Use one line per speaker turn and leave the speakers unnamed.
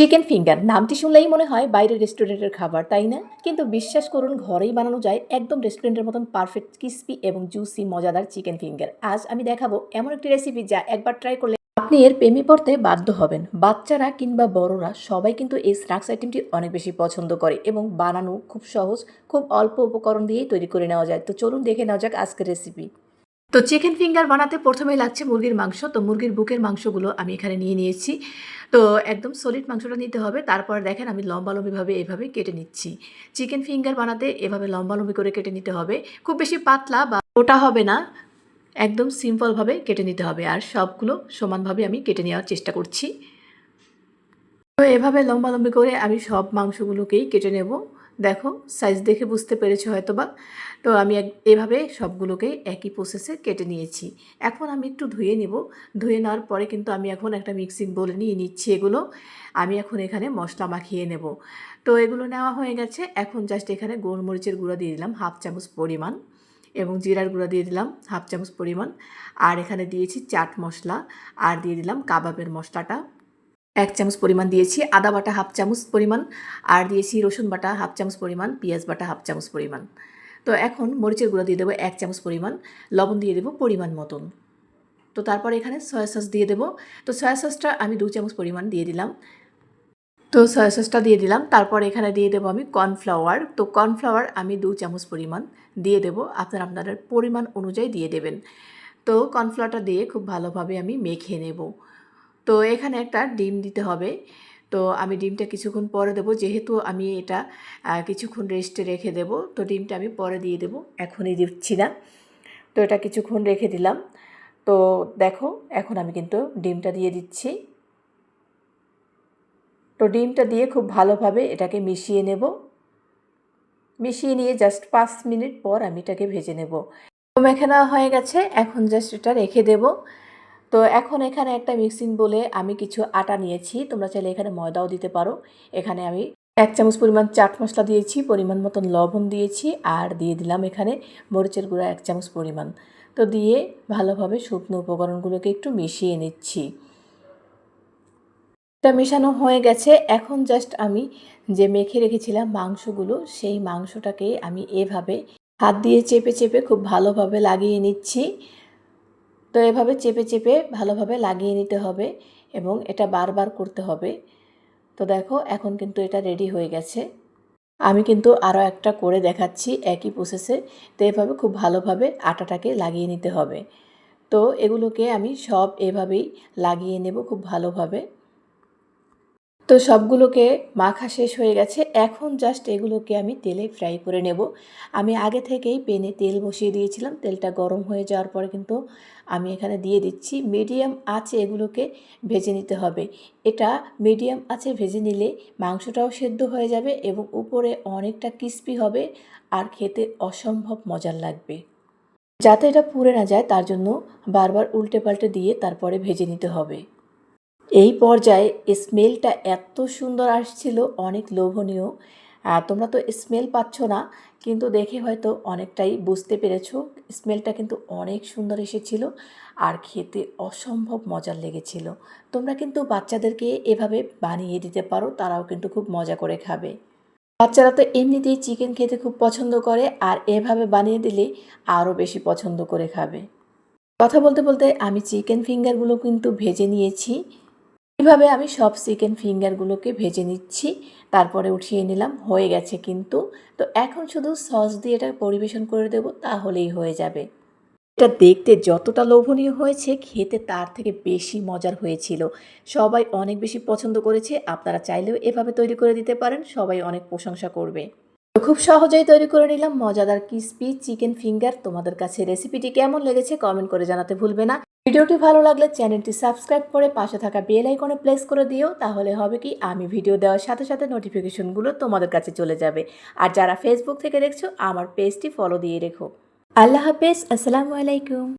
Chicken finger নামটি শুনলেই মনে হয় বাইরের রেস্টুরেন্টের খাবার, তাই না? কিন্তু বিশ্বাস করুন, ঘরেই বানানো যায় একদম রেস্টুরেন্টের মতন পারফেক্ট ক্রিস্পি এবং জুসি মজাদার চিকেন ফিঙ্গার আজ আমি দেখাবো এমন একটি রেসিপি যা একবার ট্রাই করলে আপনি এর প্রেমে পড়তে বাধ্য হবেন। বাচ্চারা কিংবা বড়রা সবাই কিন্তু এই স্ন্যাক্স আইটেমটি অনেক বেশি পছন্দ করে এবং বানানো খুব সহজ, খুব অল্প উপকরণ দিয়েই তৈরি করে নেওয়া যায়। তো চলুন দেখে নেওয়া যাক আজকের রেসিপি তো চিকেন ফিঙ্গার বানাতে প্রথমেই লাগছে মুরগির মাংস। তো মুরগির বুকের মাংসগুলো আমি এখানে নিয়ে নিয়েছি। তো একদম সলিড মাংসটা নিতে হবে। তারপর দেখেন আমি লম্বালম্বিভাবে এভাবে কেটে নিচ্ছি। চিকেন ফিঙ্গার বানাতে এভাবে লম্বালম্বি করে কেটে নিতে হবে। খুব বেশি পাতলা বা ওটা হবে না। একদম সিম্পলভাবে কেটে নিতে হবে। আর সবগুলো সমানভাবে আমি কেটে নেওয়ার চেষ্টা করছি। তো এভাবে লম্বালম্বি করে আমি সব মাংসগুলোকেই কেটে নেব। দেখো সাইজ দেখে বুঝতে পেরেছ হয়তো বা তো আমি এভাবে সবগুলোকেই একই প্রসেসে কেটে নিয়েছি। এখন আমি একটু ধুয়ে নিব। ধুয়ে নেওয়ার পরে কিন্তু আমি এখন একটা মিক্সিং বলে নিয়ে নিচ্ছি এগুলো। আমি এখন এখানে মশলা মাখিয়ে নেব। তো এগুলো নেওয়া হয়ে গেছে। এখন জাস্ট এখানে গোলমরিচের গুঁড়া দিয়ে দিলাম হাফ চামচ পরিমাণ এবং জিরার গুঁড়া দিয়ে দিলাম হাফ চামচ পরিমাণ। আর এখানে দিয়েছি চাট মশলা। আর দিয়ে দিলাম কাবাবের মশলাটা। এক চামচ পরিমাণ দিয়েছি আদা বাটা হাফ চামচ পরিমাণ আর দিয়েছি রসুন বাটা হাফ চামচ পরিমাণ, পেঁয়াজ বাটা হাফ চামচ পরিমাণ। তো এখন মরিচের গুঁড়ো দিয়ে দেবো এক চামচ পরিমাণ, লবণ দিয়ে দেবো পরিমাণ মতন। তো তারপর এখানে সয়া সস দিয়ে দেবো। তো সয়া সসটা আমি দু চামচ পরিমাণ দিয়ে দিলাম। তো সয়া সসটা দিয়ে দিলাম। তারপর এখানে দিয়ে দেবো আমি কর্নফ্লাওয়ার। তো কর্নফ্লাওয়ার আমি দু চামচ পরিমাণ দিয়ে দেবো। আপনার আপনাদের পরিমাণ অনুযায়ী দিয়ে দেবেন। তো কর্নফ্লাওয়ারটা দিয়ে খুব ভালোভাবে আমি মেখে নেব। তো এখানে একটা ডিম দিতে হবে। তো আমি ডিমটা কিছুক্ষণ পরে দেবো। যেহেতু আমি এটা কিছুক্ষণ রেস্টে রেখে দেব, তো ডিমটা আমি পরে দিয়ে দেবো। এখনই দিচ্ছি না। তো এটা কিছুক্ষণ রেখে দিলাম। তো দেখো, এখন আমি কিন্তু ডিমটা দিয়ে দিচ্ছি। তো ডিমটা দিয়ে খুব ভালোভাবে এটাকে মিশিয়ে নেব। মিশিয়ে নিয়ে জাস্ট পাঁচ মিনিট পর আমি এটাকে ভেজে নেব। মেখে নেওয়া হয়ে গেছে। এখন জাস্ট এটা রেখে দেব। তো এখন এখানে একটা মিক্সিং বলে আমি কিছু আটা নিয়েছি। তোমরা চাইলে এখানে ময়দাও দিতে পারো। এখানে আমি এক চামচ পরিমাণ চাট মশলা দিয়েছি, পরিমাণ মতন লবণ দিয়েছি আর দিয়ে দিলাম এখানে মরিচের গুঁড়া এক চামচ পরিমাণ। তো দিয়ে ভালোভাবে শুকনো উপকরণগুলোকে একটু মিশিয়ে নিচ্ছি। এটা মেশানো হয়ে গেছে। এখন জাস্ট আমি যে মেখে রেখেছিলাম মাংসগুলো, সেই মাংসটাকে আমি এভাবে হাত দিয়ে চেপে চেপে খুব ভালোভাবে লাগিয়ে নিচ্ছি। তো এভাবে চেপে চেপে ভালোভাবে লাগিয়ে নিতে হবে এবং এটা বারবার করতে হবে। তো দেখো, এখন কিন্তু এটা রেডি হয়ে গেছে। আমি কিন্তু আরও একটা করে দেখাচ্ছি একই প্রসেসে তো এভাবে খুব ভালোভাবে আটাটাকে লাগিয়ে নিতে হবে। তো এগুলোকে আমি সব এভাবেই লাগিয়ে নেব খুব ভালোভাবে। তো সবগুলোকে মাখা শেষ হয়ে গেছে। এখন জাস্ট এগুলোকে আমি তেলে ফ্রাই করে নেব। আমি আগে থেকেই পেনে তেল বসিয়ে দিয়েছিলাম। তেলটা গরম হয়ে যাওয়ার পরে কিন্তু আমি এখানে দিয়ে দিচ্ছি। মিডিয়াম আঁচে এগুলোকে ভেজে নিতে হবে। এটা মিডিয়াম আঁচে ভেজে নিলে মাংসটাও সেদ্ধ হয়ে যাবে এবং উপরে অনেকটা ক্রিস্পি হবে আর খেতে অসম্ভব মজার লাগবে। যাতে এটা পুড়ে না যায়, তার জন্য বারবার উল্টে পাল্টে দিয়ে তারপরে ভেজে নিতে হবে। এই পর্যায়ে স্মেলটা এত সুন্দর আসছিল, অনেক লোভনীয়। তোমরা তো স্মেল পাচ্ছ না, কিন্তু দেখে হয়তো অনেকটাই বুঝতে পেরেছ, স্মেলটা কিন্তু অনেক সুন্দর এসেছিল আর খেতে অসম্ভব মজার লেগেছিল। তোমরা কিন্তু বাচ্চাদেরকে এভাবে বানিয়ে দিতে পারো, তারাও কিন্তু খুব মজা করে খাবে। বাচ্চারা তো এমনিতেই চিকেন খেতে খুব পছন্দ করে আর এভাবে বানিয়ে দিলে আরও বেশি পছন্দ করে খাবে। কথা বলতে বলতে আমি চিকেন ফিঙ্গারগুলো কিন্তু ভেজে নিয়েছি। এভাবে আমি সব চিকেন ফিঙ্গারগুলোকে ভেজে নিচ্ছি, তারপরে উঠিয়ে নিলাম, হয়ে গেছে কিন্তু। তো এখন শুধু সস দিয়ে এটা পরিবেশন করে দেব, তাহলেই হয়ে যাবে। এটা দেখতে যতটা লোভনীয় হয়েছে, খেতে তার থেকে বেশি মজার হয়েছিল। সবাই অনেক বেশি পছন্দ করেছে, আপনারা চাইলেও এভাবে তৈরি করে দিতে পারেন, সবাই অনেক প্রশংসা করবে। তো খুব সহজেই তৈরি করে নিলাম মজাদার ক্রিসপি চিকেন ফিঙ্গার তোমাদের কাছে রেসিপিটি কেমন লেগেছে কমেন্ট করে জানাতে ভুলবে না। ভিডিওটি ভালো লাগলে চ্যানেলটি সাবস্ক্রাইব করে পাশে থাকা বেল আইকনে প্লেস করে দিও, তাহলে হবে কি আমি ভিডিও দেওয়ার সাথে সাথে নোটিফিকেশনগুলো তোমাদের কাছে চলে যাবে। আর যারা ফেসবুক থেকে দেখছ, আমার পেজটি ফলো দিয়ে রেখো। আল্লাহ হাফেজ, আসসালামু আলাইকুম।